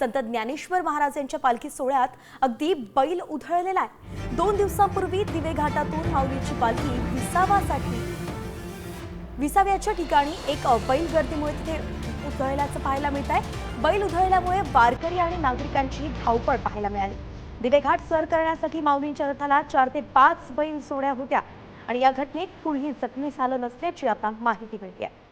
संत ज्ञानेश्वर महाराज यांच्या पालखी सोहळ्यात अगदी बैल उधळलेला आहे. दोन दिवसांपूर्वी दिवे घाटातून माऊलीची पालखी विसावासाठी विसाव्याच्या ठिकाणी एक बैल गर्दीमुळे तिथे उधळल्याचं पाहायला मिळत आहे. बैल उधळल्यामुळे वारकरी आणि नागरिकांची धावपळ पाहायला मिळाली. दिवेघाट सर करण्यासाठी माऊलींच्या रथाला चार ते पाच बैल सोहळ्या होत्या आणि या घटनेत कुणीही जखमी झालं नसल्याची आता माहिती मिळते आहे.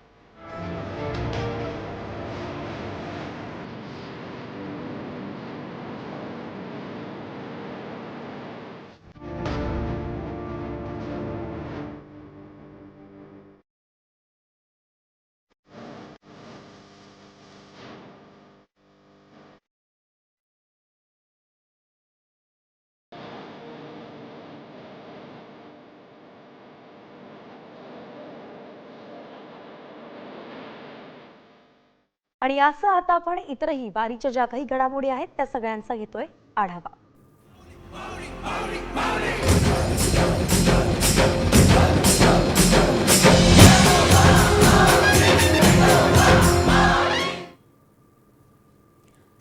आणि असं आता आपण इतरही वारीच्या ज्या काही घडामोडी आहेत त्या सगळ्यांचा घेतोय आढावा.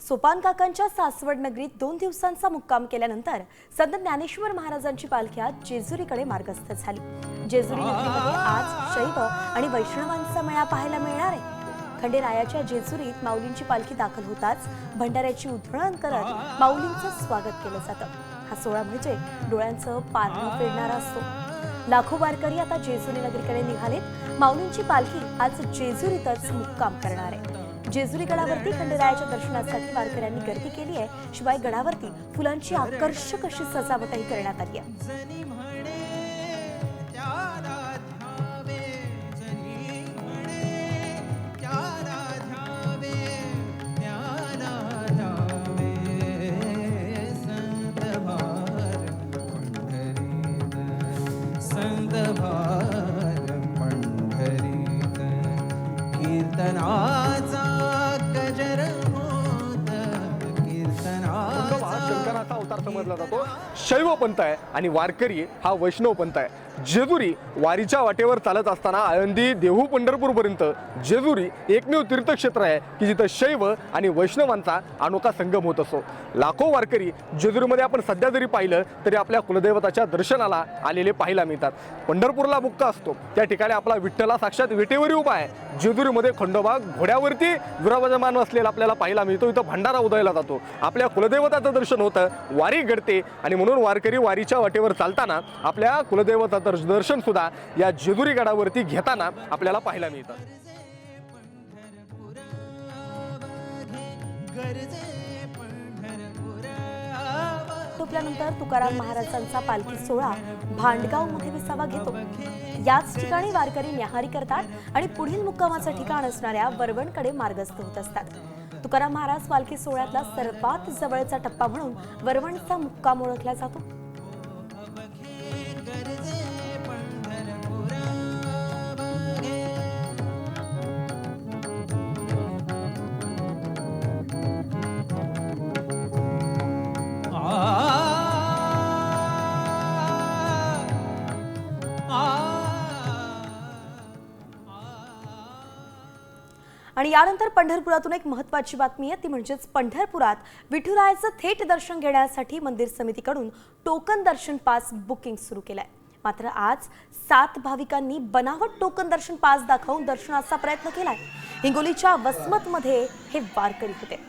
सोपान काकांच्या सासवड नगरीत दोन दिवसांचा मुक्काम केल्यानंतर संत ज्ञानेश्वर महाराजांची पालखी आज जेजुरीकडे मार्गस्थ झाली. जेजुरी नगरीमध्ये आज शैव आणि वैष्णवांचा मेळा पाहायला मिळणार आहे. खंडेरायाच्या जेजुरीत माऊलींची पालखी दाखल होताच भंडाऱ्याची उधळण करत माऊलींचं स्वागत केलं जातं. हा सोहळा म्हणजे डोळ्यांचं पारणं फेडणारा असतो. लाखो वारकरी आता जेजुरी नगरीकडे निघालेत. माऊलींची पालखी आज जेजुरीतच मुक्काम करणार आहे. जेजुरी गडावरती खंडेरायाच्या दर्शनासाठी वारकऱ्यांनी गर्दी केली आहे. शिवाय गडावरती फुलांची आकर्षक अशी सजावटही करण्यात आली आहे. शैव पंथ आहे आणि वारकरी हा वैष्णव पंथ आहे. जेजुरी वारीच्या वाटेवर चालत असताना आळंदी देहू पंढरपूरपर्यंत जेजुरी एकमेव तीर्थक्षेत्र आहे की जिथं शैव आणि वैष्णवांचा अनोखा संगम होत असतो. लाखो वारकरी जेजुरीमध्ये आपण सध्या जरी पाहिलं तरी आपल्या कुलदैवताच्या दर्शनाला आलेले पाहायला मिळतात. पंढरपूरला मुक्ता असतो. त्या ठिकाणी आपला विठ्ठला साक्षात विटेवरी उभा आहे. जेजुरीमध्ये खंडोबा घोड्यावरती विराजमान असलेला आपल्याला पाहायला मिळतो. इथं भंडारा उदयला जातो. आपल्या कुलदैवताचं दर्शन होतं. वारी घडते आणि म्हणून वारकरी वारीच्या वाटेवर चालताना आपल्या कुलदैवताचं दर्शन सुद्धा या जेजुरी गडावरती घेताना आपल्याला पाहायला मिळतं. तुटल्यानंतर तुकाराम महाराजांचा पालखी सोहळा भांडगावमध्ये विसावा घेतो. याच ठिकाणी वारकरी न्याहारी करतात आणि पुढील मुक्कामाचं ठिकाण असणाऱ्या वरवणकडे मार्गस्थ होत असतात. तुकाराम महाराज पालखी सोहळ्यातला सर्वात जवळचा टप्पा म्हणून वरवणचा मुक्काम ओळखला जातो. आणि यानंतर पंढरपुरातून एक महत्वाची बातमी आहे ती म्हणजेच पंढरपुरात विठुरायाचं थेट दर्शन घेण्यासाठी मंदिर समितीकडून टोकन दर्शन पास बुकिंग सुरू केलंय. मात्र आज सात भाविकांनी बनावट टोकन दर्शन पास दाखवून दर्शनाचा प्रयत्न केलाय. हिंगोलीच्या वसमतमध्ये हे वारकरी होते.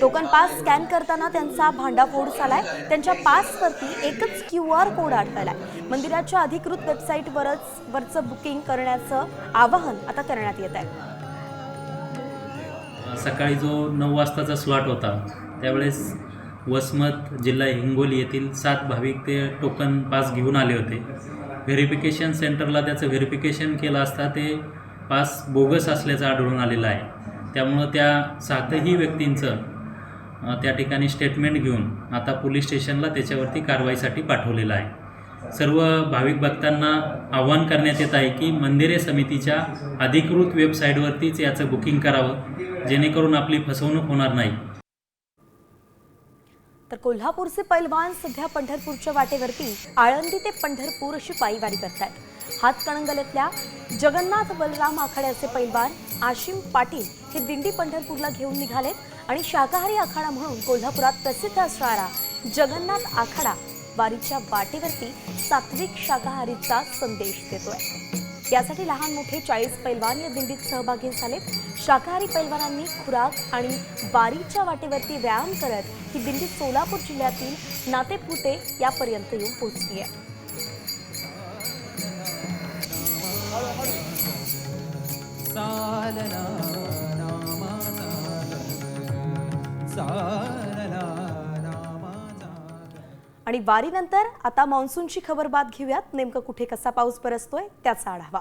टोकन पास स्कॅन करताना त्यांचा भांडाफोड झालाय. त्यांच्या पासवरती एकच क्यू आर कोड आढळलाय. मंदिराच्या अधिकृत वेबसाईटवरच वरचं बुकिंग करण्याचं आवाहन आता करण्यात येत आहे. सकाळी जो नऊ वाजताचा स्लॉट होता त्यावेळेस वसमत जिल्हा हिंगोली येथील सात भाविक ते टोकन पास घेऊन आले होते. व्हेरिफिकेशन सेंटरला त्याचं व्हेरिफिकेशन केलं असता ते पास बोगस असल्याचं आढळून आलेलं आहे. त्यामुळं त्या सातही व्यक्तींचं त्या ठिकाणी स्टेटमेंट घेऊन आता पोलीस स्टेशनला त्याच्यावरती कारवाईसाठी पाठवलेलं आहे. सर्व भाविक भक्तांना आवाहन करण्यात येत आहे की मंदिरे समितीच्या अधिकृत वेबसाईटवरतीच याचं बुकिंग करावं. जेणेकरून आपली फसवणूक होणार नाही. तर कोल्हापूरचे पैलवान सध्या पंढरपूरच्या वाटेवरती आळंदी ते पंढरपूर अशी पायीवारी करतायत. हातकणंगल्यातल्या जगन्नाथ बलराम आखाड्याचे पैलवान आशिम पाटील हे दिंडी पंढरपूरला घेऊन निघालेत आणि शाकाहारी आखाडा म्हणून कोल्हापुरात प्रसिद्ध असणारा जगन्नाथ आखाडा वारीच्या वाटेवरती सात्विक शाकाहारीचा संदेश देतोय. यासाठी लहान मोठे चाळीस पैलवान या दिंडीत सहभागी झाले शाकाहारी पैलवानांनी खुराक आणि बारीच्या वाटेवरती व्यायाम करत ही दिंडी सोलापूर जिल्ह्यातील नातेपुते यापर्यंत येऊन पोहोचली आहे. चालना नामाचा चालना नामाचा आणि वारीनंतर आता मान्सूनची खबर बात घेऊयात. नेमकं कुठे कसा पाऊस बरसतोय त्याचा आढावा.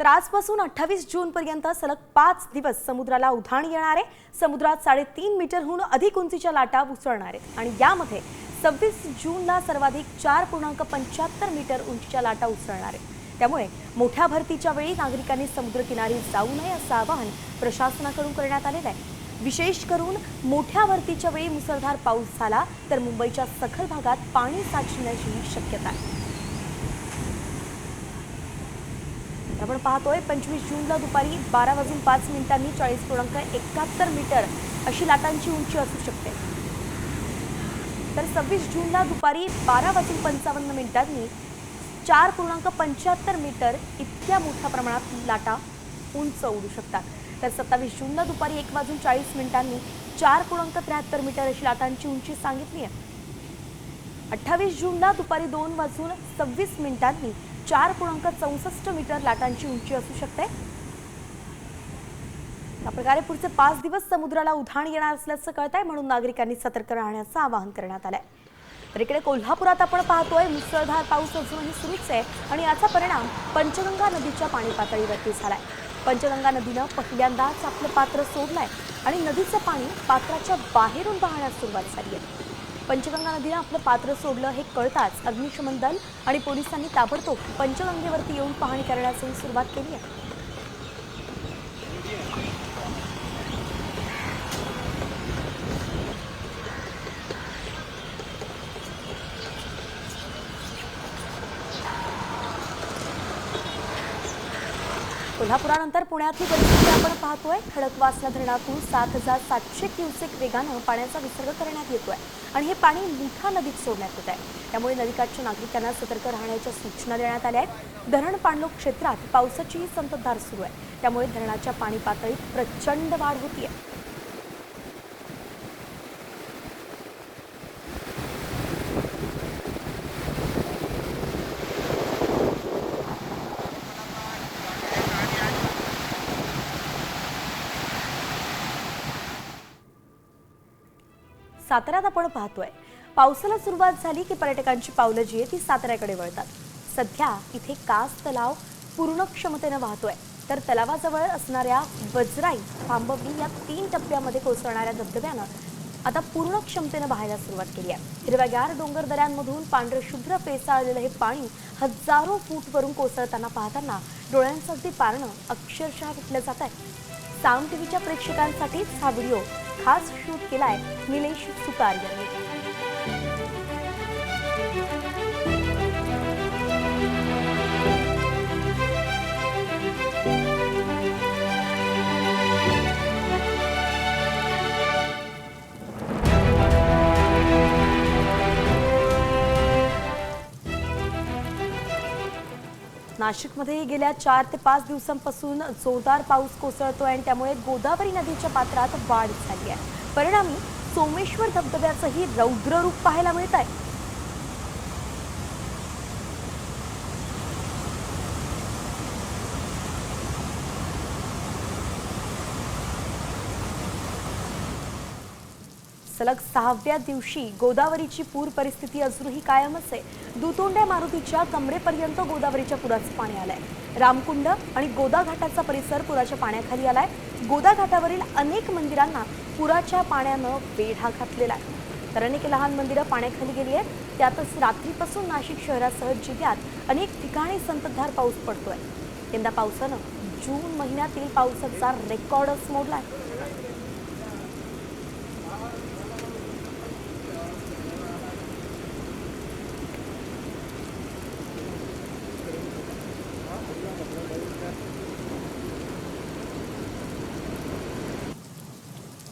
तर आजपासून अठ्ठावीस जूनपर्यंत सलग पाच दिवस समुद्राला उधाण येणार आहे समुद्रात साडेतीन मीटरहून अधिक उंचीच्या लाटा उसळणार आहेत आणि यामध्ये सव्वीस जूनला सर्वाधिक चार पूर्णांक पंच्याहत्तर मीटर उंचीच्या लाटा उसळणार. आहेत त्यामुळे मोठ्या भरतीच्या वेळी नागरिकांनी समुद्रकिनारी जाऊ नये असं आवाहन प्रशासनाकडून करण्यात आलेलं आहे. विशेष करून मोठ्या भरतीच्या वेळी मुसळधार पाऊस झाला तर मुंबईच्या सखल भागात पाणी साचण्याची शक्यता आहे. आपण पाहतोय पंचवीस जूनला दुपारी बारा वाजून पाच मिनिटांनी चाळीस पूर्णांक एकाहत्तर मीटर अशी लाटांची उंची असू शकते. तर सव्वीस जूनला दुपारी बारा वाजून पंचावन्न मिनिटांनी चार पूर्णांक पंच्याहत्तर मीटर इतक्या मोठ्या प्रमाणात लाटा उंच उडू शकतात. तर सत्तावीस जूनला दुपारी एक वाजून चाळीस मिनिटांनी चार पूर्णांक त्र्याहत्तर मीटर अशी लाटांची उंची सांगितली आहे. अठ्ठावीस जूनला दुपारी दोन वाजून सव्वीस मिनिटांनी चार पूर्णांक चौसष्ट मीटर लाटांची उंची असू शकते. या प्रकारे पुढचे पाच दिवस समुद्राला उधाण येणार असल्याचं कळत आहे म्हणून नागरिकांनी सतर्क राहण्याचं आवाहन करण्यात आलंय. तर इकडे कोल्हापुरात आपण पाहतोय मुसळधार पाऊस अजूनही सुरूच आहे आणि याचा परिणाम पंचगंगा नदीच्या पाणी पातळीवरती झालाय. पंचगंगा नदीनं पहिल्यांदाच आपलं पात्र सोडलंय आणि नदीचं पाणी पात्राच्या बाहेरून वाहण्यास सुरुवात झाली आहे. पंचगंगा नदीनं आपलं पात्र सोडलं हे कळताच अग्निशमन दल आणि पोलिसांनी ताबडतोब पंचगंगेवरती येऊन पाहणी करण्यासही सुरुवात केली आहे. कोल्हापुरानंतर पुण्यातली परिस्थिती आपण पाहतोय. खडकवासला धरणातून सात हजार सातशे क्युसेक वेगानं पाण्याचा विसर्ग करण्यात येतोय आणि हे पाणी मुठा नदीत सोडण्यात येत आहे त्यामुळे नदीकाठच्या नागरिकांना सतर्क राहण्याच्या सूचना देण्यात आल्या आहेत. धरण पाणलोक क्षेत्रात पावसाचीही संततधार सुरू आहे. त्यामुळे धरणाच्या पाणी पातळीत प्रचंड वाढ होती आहे साताऱ्यात आपण पाहतोय. पावसाला सुरुवात झाली की पर्यटकांची पावलं जी आहे ती साताऱ्याकडे वळतात. सध्या इथे कास तलाव पूर्ण क्षमतेनं वाहतोय. तर तलावाजवळ असणाऱ्या वजराई पांबवली या तीन टप्प्यामध्ये कोसळणाऱ्या धबधब्यानं आता पूर्ण क्षमतेनं वाहायला सुरुवात केली आहे. हिरव्यागार डोंगर दऱ्यांमधून पांढरं शुभ्र पेसाळलेलं हे पाणी हजारो फूटवरून कोसळताना पाहताना डोळ्यांचं अगदी पारणं अक्षरशः विटलं जात आहे. साम टीव्हीच्या प्रेक्षकांसाठीच हा व्हिडिओ खास शूट केलाय निलेश सुतार यांनी. नाशिकमध्ये गेल्या चार ते पाच दिवसांपासून जोरदार पाऊस कोसळतोय आणि त्यामुळे गोदावरी नदीच्या पात्रात वाढ झाली आहे. परिणामी सोमेश्वर धबधब्याचंही रौद्र रूप पाहायला मिळत आहे सलग सहाव्या दिवशी गोदावरीची पूर परिस्थिती अजूनही कायमच आहे. दुतोंड्या मारुतीच्या कमरेपर्यंत गोदावरीच्या पुराचं पाणी आलंय. रामकुंड आणि गोदा घाटाचा परिसर पुराच्या पाण्याखाली आलाय. गोदा घाटावरील अनेक मंदिरांना पुराच्या पाण्यानं वेढा घातलेला आहे. तर अनेक लहान मंदिरं पाण्याखाली गेली आहेत. त्यातच रात्रीपासून नाशिक शहरासह जिल्ह्यात अनेक ठिकाणी संततधार पाऊस पडतोय. यंदा पावसानं जून महिन्यातील पावसाचा रेकॉर्डच मोडलाय.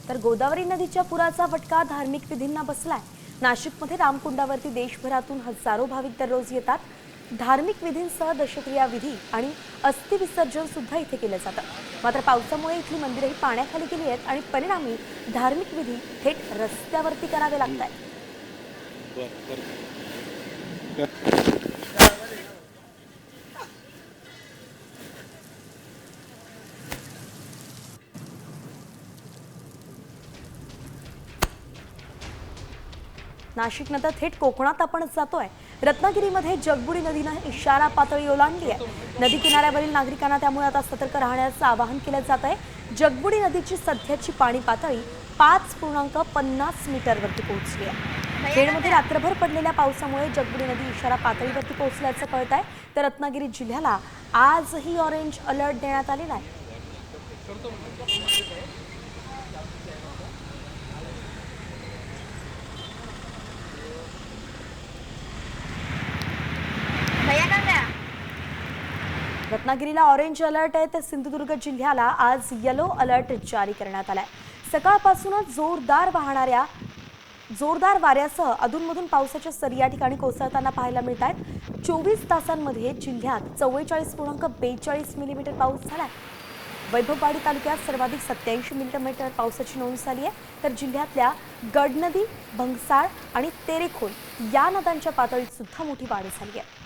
तर गोदावरी नदीच्या पुराचा फटका धार्मिक विधींना बसलाय. नाशिकमध्ये रामकुंडावरती देशभरातून हजारो भाविक दररोज येतात. धार्मिक विधींसह दशक्रिया विधी आणि अस्थिविसर्जन सुद्धा इथे केलं जातं. मात्र पावसामुळे इथली मंदिरंही पाण्याखाली गेली आहेत आणि परिणामी धार्मिक विधी थेट रस्त्यावरती करावे लागत आहेत नाशिकनंतर थेट कोकणात आपण जातोय. रत्नागिरीमध्ये जगबुडी नदीनं इशारा पातळी ओलांडली आहे नदी किनाऱ्यावरील नागरिकांना त्यामुळे आता सतर्क राहण्याचं आवाहन केलं जात आहे. जगबुडी नदीची सध्याची पाणी पातळी पाच पूर्णांक पन्नास मीटरवरती पोहोचली आहे खेडमध्ये रात्रभर पडलेल्या पावसामुळे जगबुडी नदी इशारा पातळीवरती पोहोचल्याचं कळत आहे. तर रत्नागिरी जिल्ह्याला आजही ऑरेंज अलर्ट देण्यात आलेला आहे. रत्नागिरीला ऑरेंज अलर्ट आहे. तर सिंधुदुर्ग जिल्ह्याला आज येलो अलर्ट जारी करण्यात आलाय. सकाळपासूनच जोरदार वाहणाऱ्या जोरदार वाऱ्यासह अधूनमधून पावसाच्या सरी या ठिकाणी कोसळताना पाहायला मिळत आहेत चोवीस तासांमध्ये जिल्ह्यात चव्वेचाळीस पूर्णांक बेचाळीस मिलीमीटर पाऊस झालाय. वैभववाडी तालुक्यात सर्वाधिक सत्याऐंशी मिलीमीटर पावसाची नोंद झाली आहे. तर जिल्ह्यातल्या गडनदी भंगसाळ आणि तेरेखोल या नद्यांच्या पातळीत सुद्धा मोठी वाढ झाली आहे.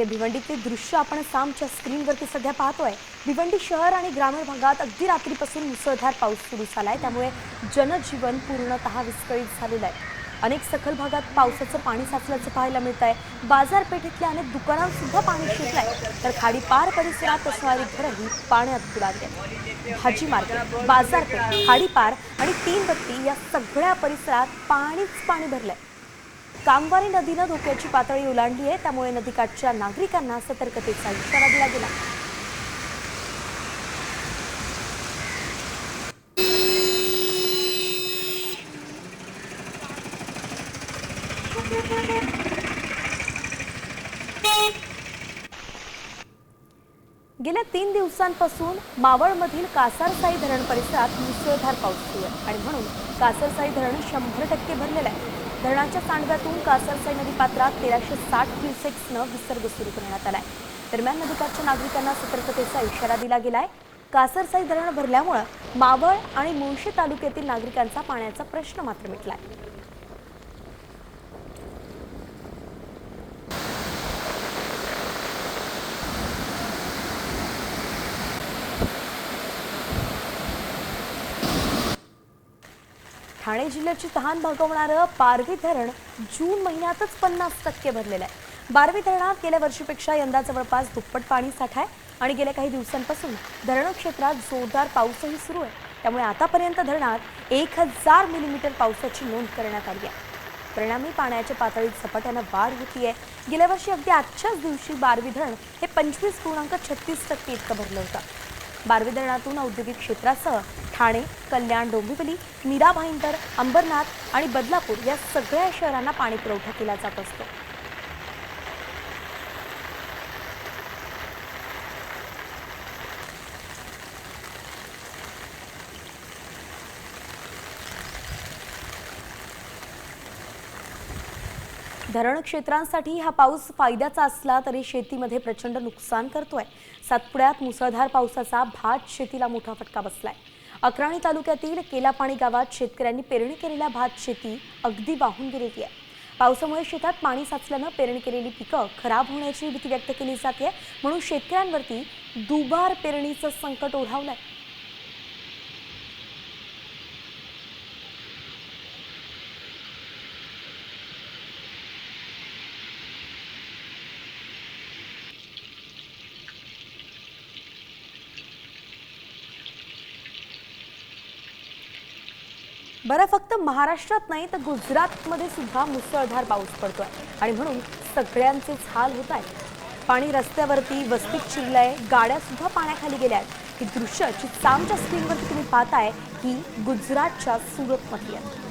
हे भिवंडीतले दृश्य आपण सामच्या स्क्रीनवरती सध्या पाहतोय. भिवंडी शहर आणि ग्रामीण भागात अगदी रात्रीपासून मुसळधार पाऊस सुरू आहे त्यामुळे जनजीवन पूर्णतः विस्कळीत झालेलं आहे. अनेक सखल भागात पावसाचं पाणी साचल्याचं पाहायला मिळत आहे बाजारपेठेतल्या अनेक दुकानात सुद्धा पाणी शिरलंय. तर खाडीपार परिसरात असणारी घरंही पाण्यात बुडाली भाजी मार्केट बाजारपेठ खाडीपार आणि तीन बत्ती या सगळ्या परिसरात पाणीच पाणी भरलंय. कामवारी नदीनं धोक्याची पातळी ओलांडली आहे त्यामुळे नदीकाठच्या नागरिकांना सतर्कतेचा इशारा दिला गेला. गेल्या तीन दिवसांपासून मावळमधील कासारसाई धरण परिसरात मुसळधार पाऊस सुरू आहे आणि म्हणून कासारसाई धरण शंभर टक्के भरलेलं आहे. धरणाच्या सांडव्यातून कासरसाई नदी पात्रात तेराशे साठ क्युसेक्सनं विसर्ग सुरू करण्यात आलाय. दरम्यान नदीकाठच्या नागरिकांना सतर्कतेचा इशारा दिला गेलाय. कासरसाई धरण भरल्यामुळं मावळ आणि मुळशी तालुक्यातील नागरिकांचा पाण्याचा प्रश्न मात्र मिटलाय. ठाणे जिल्ह्याची तहान भागवणारं बारवी धरण जून महिन्यातच पन्नास टक्के भरलेलं आहे. बारवी धरणात गेल्या वर्षीपेक्षा यंदा जवळपास दुप्पट पाणी साठा आहे आणि गेल्या काही दिवसांपासून धरण क्षेत्रात जोरदार पाऊसही सुरू आहे. त्यामुळे आतापर्यंत धरणात एक हजार मिलीमीटर पावसाची नोंद करण्यात आली आहे. परिणामी पाण्याच्या पातळीत झपाट्यानं वाढ होतीये. गेल्या वर्षी अगदी आजच्याच दिवशी बारवी धरण हे पंचवीस पूर्णांक छत्तीस टक्के इतकं भरलं होतं. बारवी धरणातून औद्योगिक क्षेत्रासह ठाणे कल्याण डोंबिवली मीरा भाईंदर अंबरनाथ आणि बदलापूर या सगळ्या शहरांना पाणी पुरवठा केला जात असतो. धरण क्षेत्रांसाठी हा पाऊस फायद्याचा असला तरी शेतीमध्ये प्रचंड नुकसान करतोय. सातपुड्यात मुसळधार पावसाचा भात शेतीला मोठा फटका बसलाय. अक्राणी तालुक्यातील केलापाणी गावात शेतकऱ्यांनी पेरणी केलेल्या भात शेती अगदी वाहून गेलेली आहे. पावसामुळे शेतात पाणी साचल्यानं पेरणी केलेली पिकं खराब होण्याची भीती व्यक्त केली जाते. म्हणून शेतकऱ्यांवरती दुबार पेरणीचं संकट ओढावलं आहे बरं फक्त महाराष्ट्रात नाही तर गुजरातमध्ये सुद्धा मुसळधार पाऊस पडतोय. आणि म्हणून सगळ्यांचेच हाल होत आहेत. पाणी रस्त्यावरती वस्तीत शिरलंय गाड्या सुद्धा पाण्याखाली गेल्या आहेत ही दृश्य जी सामच्या स्क्रीनवरती तुम्ही पाहताय ही गुजरातच्या सुरतमधली आहे.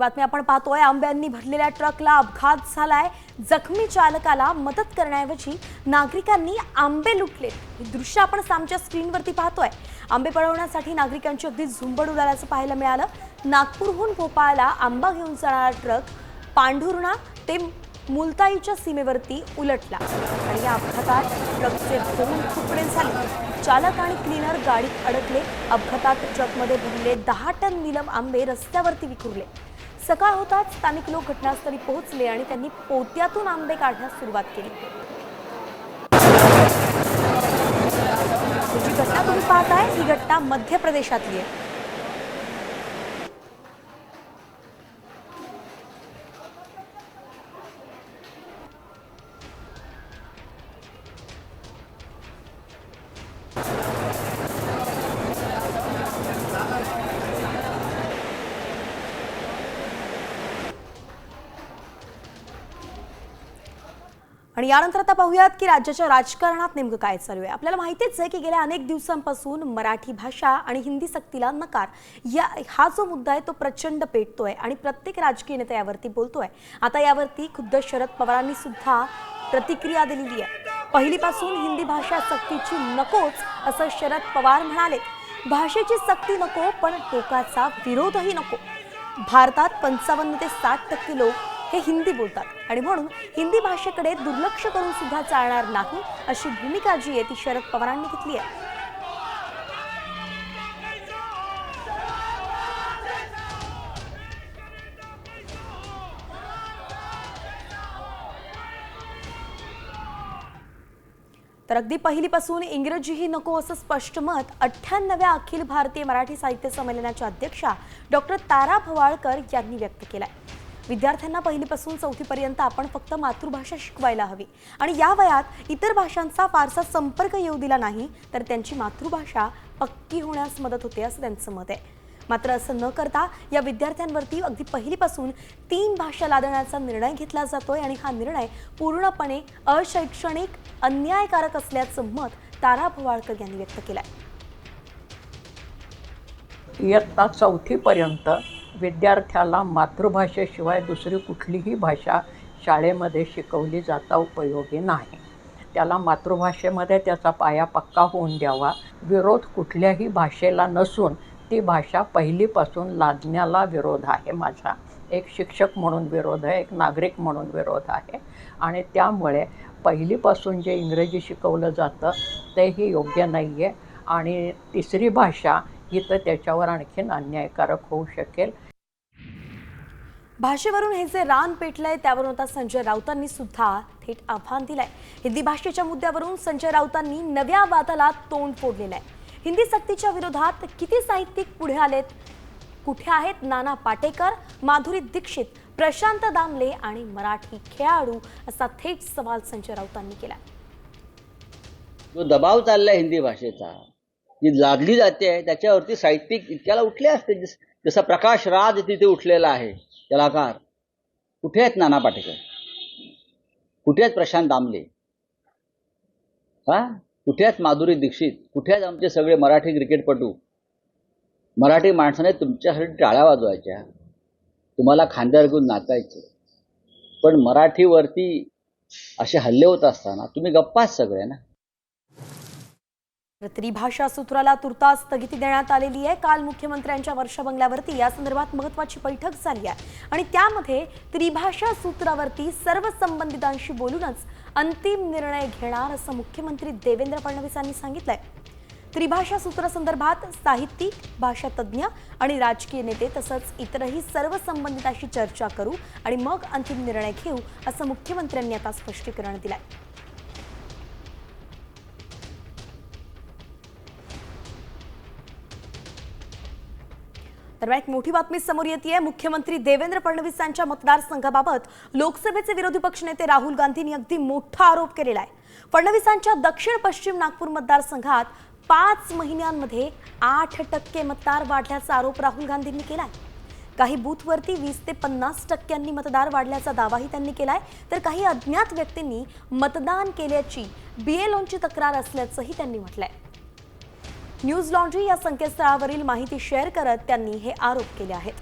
बातमी आपण पाहतोय. आंब्यांनी भरलेल्या ट्रकला अपघात झालाय. जखमी चालकाला मदत करण्याऐवजी नागरिकांनी आंबे लुटले. हे दृश्य आपण सामच्या स्क्रीनवरती पाहतोय. आंबे पळवण्यासाठी नागरिकांची अगदी झुंबड उडाल्याचं पाहायला मिळालं. नागपूरहून भोपाळला आंबा घेऊन जाणारा ट्रक पांढुर्णा ते मुलताईच्या सीमेवरती उलटला. आणि या अपघातात ट्रकचे दोन तुकडे झाले. चालक आणि क्लीनर गाडीत अडकले. अपघातात ट्रकमध्ये भरले दहा टन निलम आंबे रस्त्यावरती विखुरले. सकाळ होताच स्थानिक लोक घटनास्थळी पोहोचले आणि त्यांनी पोत्यातून आंबे काढण्यास सुरुवात केली. जी घटना तुम्ही पाहताय ही घटना मध्य प्रदेशातली आहे. आणि यानंतर आता पाहूयात की राज्याच्या राजकारणात नेमकं काय चालू आहे. आपल्याला माहितीच आहे की गेल्या अनेक दिवसांपासून मराठी भाषा आणि हिंदी सक्तीला नकार या हा जो मुद्दा आहे तो प्रचंड पेटतोय आणि प्रत्येक राजकीय नेता यावरती बोलतोय. आता यावरती खुद्द शरद पवारांनी सुद्धा प्रतिक्रिया दिलेली आहे. पहिलीपासून हिंदी भाषा सक्तीची नकोच असं शरद पवार म्हणाले. भाषेची सक्ती नको पण टोकाचा विरोधही नको. भारतात पंचावन्न ते साठ टक्के लोक हे हिंदी बोलतात. आणि म्हणून हिंदी भाषेकडे दुर्लक्ष करून सुद्धा चालणार नाही अशी भूमिका जी आहे ती शरद पवारांनी घेतली आहे. तर अगदी पहिलीपासून इंग्रजीही नको असं स्पष्ट मत अठ्ठ्याण्णव्या अखिल भारतीय मराठी साहित्य संमेलनाच्या अध्यक्षा डॉक्टर तारा भवाळकर यांनी व्यक्त केलाय. विद्यार्थ्यांना पहिलीपासून चौथीपर्यंत आपण फक्त मातृभाषा शिकवायला हवी. आणि या वयात इतर भाषांचा फारसा संपर्क येऊ दिला नाही तर त्यांची मातृभाषा पक्की होण्यास मदत होते असं त्यांचं मत आहे. मात्र असं न करता या विद्यार्थ्यांवरती अगदी पहिलीपासून तीन भाषा लादण्याचा निर्णय घेतला जातोय आणि हा निर्णय पूर्णपणे अशैक्षणिक अन्यायकारक असल्याचं मत तारा भवाळकर यांनी व्यक्त केलंय. इयत्ता चौथीपर्यंत विद्यार्थ्याला मातृभाषेशिवाय दुसरी कुठलीही भाषा शाळेमध्ये शिकवली जाता उपयोगी नाही. त्याला मातृभाषेमध्ये त्याचा पाया पक्का होऊन द्यावा. विरोध कुठल्याही भाषेला नसून ती भाषा पहिलीपासून लादण्याला विरोध आहे माझा. एक शिक्षक म्हणून विरोध आहे एक नागरिक म्हणून विरोध आहे. आणि त्यामुळे पहिलीपासून जे इंग्रजी शिकवलं जातं तेही योग्य नाही आहे आणि तिसरी भाषा ही तर त्याच्यावर आणखीन अन्यायकारक होऊ शकेल. भाषेवरून हे जे रान पेटलंय त्यावरून आता संजय राऊतांनी सुद्धा थेट आव्हान दिलंय. हिंदी भाषेच्या मुद्द्यावरून संजय राऊतांनी नव्या वादाला तोंड फोडलेलं आहे. हिंदी सक्तीच्या विरोधात किती साहित्यिक पुढे आलेत? कुठे आहेत नाना पाटेकर माधुरी दीक्षित प्रशांत दामले आणि मराठी खेळाडू? असा थेट सवाल संजय राऊतांनी केला जो दबाव चाललाय हिंदी भाषेचा जी लादली जाते आहे त्याच्यावरती साहित्यिक इतक्याला उठले असते जसा प्रकाश राज तिथे उठलेला आहे कलाकार. कुठे आहेत नाना पाटेकर? कुठे आहेत प्रशांत दामले? हा? कुठे आहेत माधुरी दीक्षित? कुठे आहेत आमचे सगळे मराठी क्रिकेटपटू? मराठी माणसाने तुमच्यासाठी टाळ्या वाजवायच्या. तुम्हाला खांद्यावर घेऊन नाचायचे. पण मराठीवरती असे हल्ले होत असताना तुम्ही गप्पाच सगळे ना. त्रिभाषा सूत्राला तुर्तास स्थगिती देण्यात आलेली आहे. काल मुख्यमंत्र्यांच्या वर्षा बंगल्यावरती या संदर्भात महत्वाची बैठक झाली आहे. आणि त्यामध्ये त्रिभाषा सूत्रावरती सर्व संबंधितांशी बोलूनच अंतिम निर्णय घेणार असं मुख्यमंत्री देवेंद्र फडणवीस यांनी सांगितलंय. त्रिभाषा सूत्रासंदर्भात साहित्यिक भाषा तज्ज्ञ आणि राजकीय नेते तसंच इतरही सर्व संबंधितांशी चर्चा करू आणि मग अंतिम निर्णय घेऊ असं मुख्यमंत्र्यांनी आता स्पष्टीकरण दिलंय. दरम्यान एक मोठी बातमी समोर येते मुख्यमंत्री देवेंद्र फडणवीस यांच्या मतदारसंघाबाबत लोकसभेचे विरोधी पक्षनेते राहुल गांधींनी अगदी मोठा आरोप केलेला आहे. फडणवीसांच्या दक्षिण पश्चिम नागपूर मतदारसंघात पाच महिन्यांमध्ये आठ टक्के मतदार वाढल्याचा आरोप राहुल गांधींनी केलाय काही बूथवरती वीस ते पन्नास टक्क्यांनी मतदार वाढल्याचा दावाही त्यांनी केलाय तर काही अज्ञात व्यक्तींनी मतदान केल्याची बीएलओंची तक्रार असल्याचंही त्यांनी म्हटलंय. न्यूज लॉन्ड्री या संकेतस्थळावरील माहिती शेअर करत त्यांनी हे आरोप केले आहेत.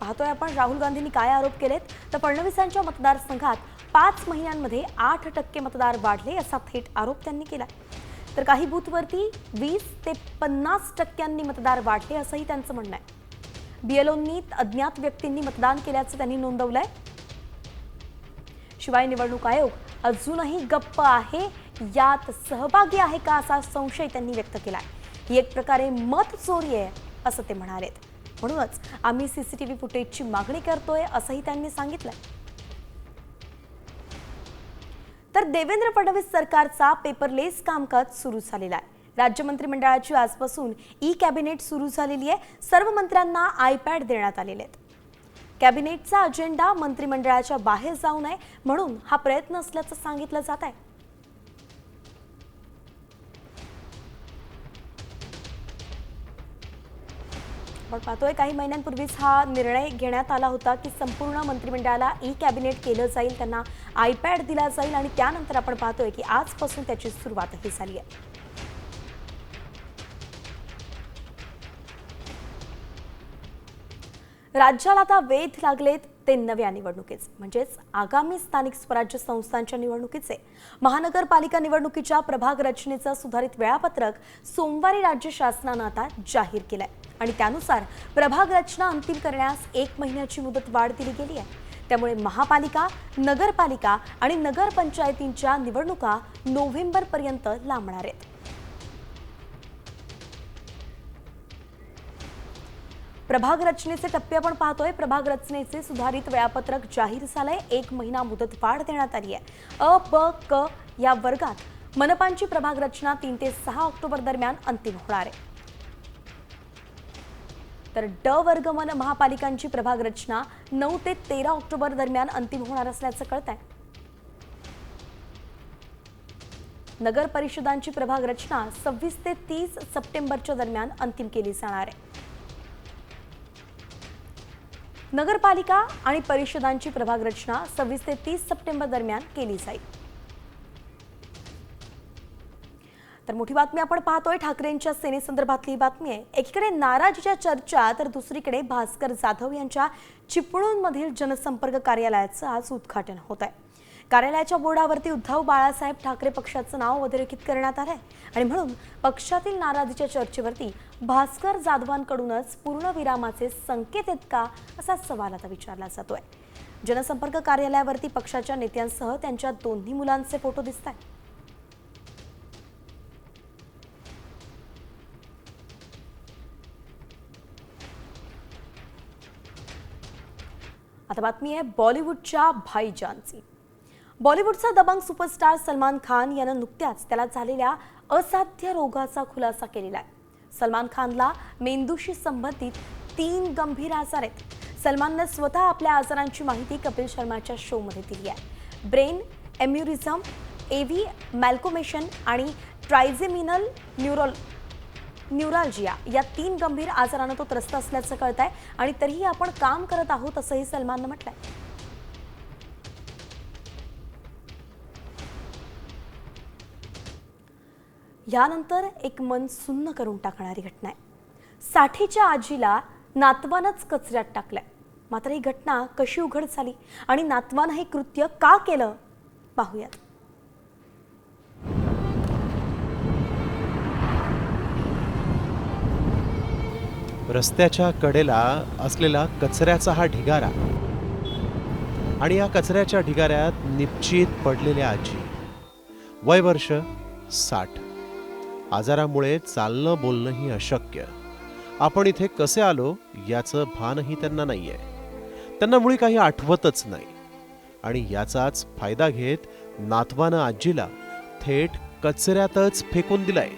पाहतोय आपण राहुल गांधींनी काय आरोप केलेत? तर फडणवीसांच्या मतदारसंघात पाच महिन्यांमध्ये आठ टक्के मतदार वाढले असा थेट आरोप त्यांनी केला तर काही बूथवरती वीस ते पन्नास टक्क्यांनी मतदार वाढले असंही त्यांचं म्हणणं आहे. बीएलओंनी अज्ञात व्यक्तींनी मतदान केल्याचं त्यांनी नोंदवलंय. शिवाय निवडणूक आयोग अजूनही गप्प आहे यात सहभागी आहे का असा संशय त्यांनी व्यक्त केलाय? ही एक प्रकारे मत चोरी आहे असं ते म्हणालेत. म्हणूनच आम्ही सीसीटीव्ही फुटेजची मागणी करतोय असंही त्यांनी सांगितलंय. तर देवेंद्र फडणवीस सरकारचा पेपरलेस कामकाज सुरू झालेला आहे. राज्य मंत्रिमंडळाची आजपासून ई कॅबिनेट सुरू झालेली आहे. सर्व मंत्र्यांना आयपॅड देण्यात आलेले आहेत. कॅबिनेटचा अजेंडा मंत्रिमंडळाच्या बाहेर जाऊ नये म्हणून हा प्रयत्न असल्याचं सांगितलं जात आहे. आपण पाहतोय. काही महिन्यांपूर्वीच हा निर्णय घेण्यात आला होता की संपूर्ण मंत्रिमंडळाला ई कॅबिनेट केलं जाईल त्यांना आयपॅड दिला जाईल आणि त्यानंतर आपण पाहतोय की आजपासून त्याची सुरुवातही झाली आहे. राज्याला आता वेध लागलेत ते नव्या निवडणुकीचे म्हणजेच आगामी स्थानिक स्वराज्य संस्थांच्या निवडणुकीचे. महानगरपालिका निवडणुकीच्या प्रभाग रचनेचं सुधारित वेळापत्रक सोमवारी राज्य शासनानं आता जाहीर केलंय. आणि त्यानुसार प्रभाग रचना अंतिम करण्यास एक महिन्याची मुदत वाढ दिली गेली आहे. त्यामुळे महापालिका नगरपालिका आणि नगरपंचायतींच्या निवडणुका नोव्हेंबरपर्यंत लांबणार आहेत. प्रभाग रचनेचे टप्पे आपण पाहतोय. प्रभाग रचनेचे सुधारित वेळापत्रक जाहीर झालंय. एक महिना मुदत वाढ देण्यात आली आहे. अ ब क या वर्गात मनपांची प्रभाग रचना तीन ते सहा ऑक्टोबर दरम्यान अंतिम होणार आहे. तर ड वर्गमन महापालिकांची प्रभाग रचना नऊ ते तेरा ऑक्टोबर दरम्यान अंतिम होणार असल्याचं कळत आहे नगर परिषदांची प्रभाग रचना सव्वीस ते तीस सप्टेंबरच्या दरम्यान अंतिम केली जाणार आहे. नगरपालिका आणि परिषदांची प्रभाग रचना सव्वीस ते तीस सप्टेंबर दरम्यान केली जाईल. तर मोठी बातमी आपण पाहतोय. ठाकरेंच्या सेनेसंदर्भातली बातमी आहे. एकीकडे नाराजीच्या चर्चा तर दुसरीकडे भास्कर जाधव यांच्या चिपळूणमधील जनसंपर्क कार्यालयाचं आज उद्घाटन होत आहे कार्यालयाच्या बोर्डावरती उद्धव बाळासाहेब ठाकरे पक्षाचं नाव अधोरेखित करण्यात आलंय. आणि म्हणून पक्षातील नाराजीच्या चर्चेवरती भास्कर जाधवांकडूनच पूर्णविरामाचे संकेत आहेत का असा सवाल आता विचारला जातोय. जनसंपर्क कार्यालयावरती पक्षाच्या नेत्यांसह त्यांच्या दोन्ही मुलांचे फोटो दिसत आहेत आता बातमी आहे बॉलिवूडच्या भाईजानची. बॉलिवूडचा दबंग सुपरस्टार सलमान खान यानं नुकत्याच त्याला झालेल्या असाध्य रोगाचा खुलासा केलेला आहे. सलमान खानला मेंदूशी संबंधित तीन गंभीर आजार आहेत. सलमाननं स्वतः आपल्या आजारांची माहिती कपिल शर्माच्या शोमध्ये दिली आहे. ब्रेन एम्युरिझम एव्ही मॅल्कोमेशन आणि ट्रायझेमिनल न्यूरोल न्यूराल्जिया या तीन गंभीर आजारानं तो त्रस्त असल्याचं कळत आहे आणि तरीही आपण काम करत आहोत असंही सलमाननं म्हटलंय. यानंतर एक मन सुन्न करून टाकणारी घटना आहे. साठीच्या आजीला नातवानच कचऱ्यात टाकलंय. मात्र ही घटना कशी उघड झाली आणि नातवानं हे कृत्य का केलं? पाहूयात. रस्त्याच्या कडेला असलेला कचऱ्याचा हा ढिगारा आणि या कचऱ्याच्या ढिगाऱ्यात निश्चित पडलेल्या आजी. वय वर्ष साठ. आजारामुळे चालणं बोलणंही अशक्य. आपण इथे कसे आलो याचं भानही त्यांना नाही आहे त्यांना मुळी काही आठवतच नाही. आणि याचाच फायदा घेत नातवानं आजीला थेट कचऱ्यातच फेकून दिलाय.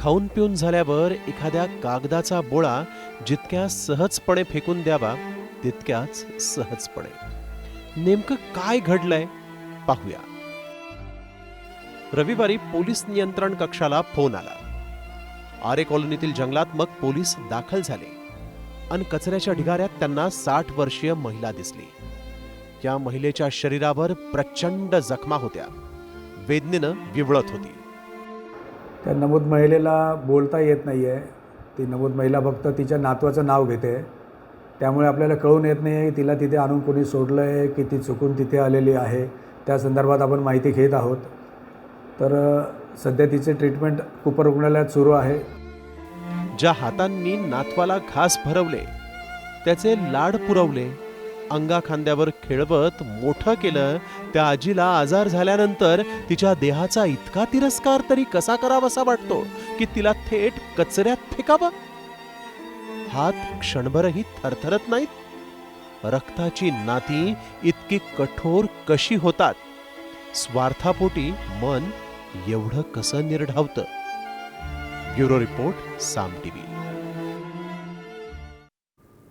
खाऊन पिऊन झाल्यावर एखाद्या कागदाचा बोळा जितक्या सहजपणे फेकून द्यावा तितक्याच सहजपणे. नेमकं काय घडलंय? पाहूया. रविवारी पोलीस नियंत्रण कक्षाला फोन आला. आरे कॉलनीतील जंगलात मग पोलीस दाखल झाले आणि कचऱ्याच्या ढिगाऱ्यात त्यांना साठ वर्षीय महिला दिसली. या महिलेच्या शरीरावर प्रचंड जखमा होत्या. वेदनेनं विवळत होती. त्या नमूद महिलेला बोलता येत नाही आहे ती नमूद महिला फक्त तिच्या नातवाचं नाव घेते. त्यामुळे आपल्याला कळून येत नाही आहे तिला तिथे आणून कोणी सोडलं आहे की ती चुकून तिथे आलेली आहे. त्या संदर्भात आपण माहिती घेत आहोत. तर सध्या तिचे ट्रीटमेंट कुपर रुग्णालयात सुरू आहे. ज्या हातांनी नातवाला घास भरवले त्याचे लाड पुरवले अंगा खांद्यावर खेळवत मोठं केलं त्या आजीला आजार झाल्यानंतर तिच्या देहाचा इतका तिरस्कार तरी कसा करावासा वाटतो की तिला थेट कचऱ्यात फेकावं? हात क्षणभरही थरथरत नाहीत. रक्ताची नाती इतकी कठोर कशी होतात? स्वार्थापोटी मन एवढं कसं निर्ढावतं ब्युरो रिपोर्ट साम टीव्ही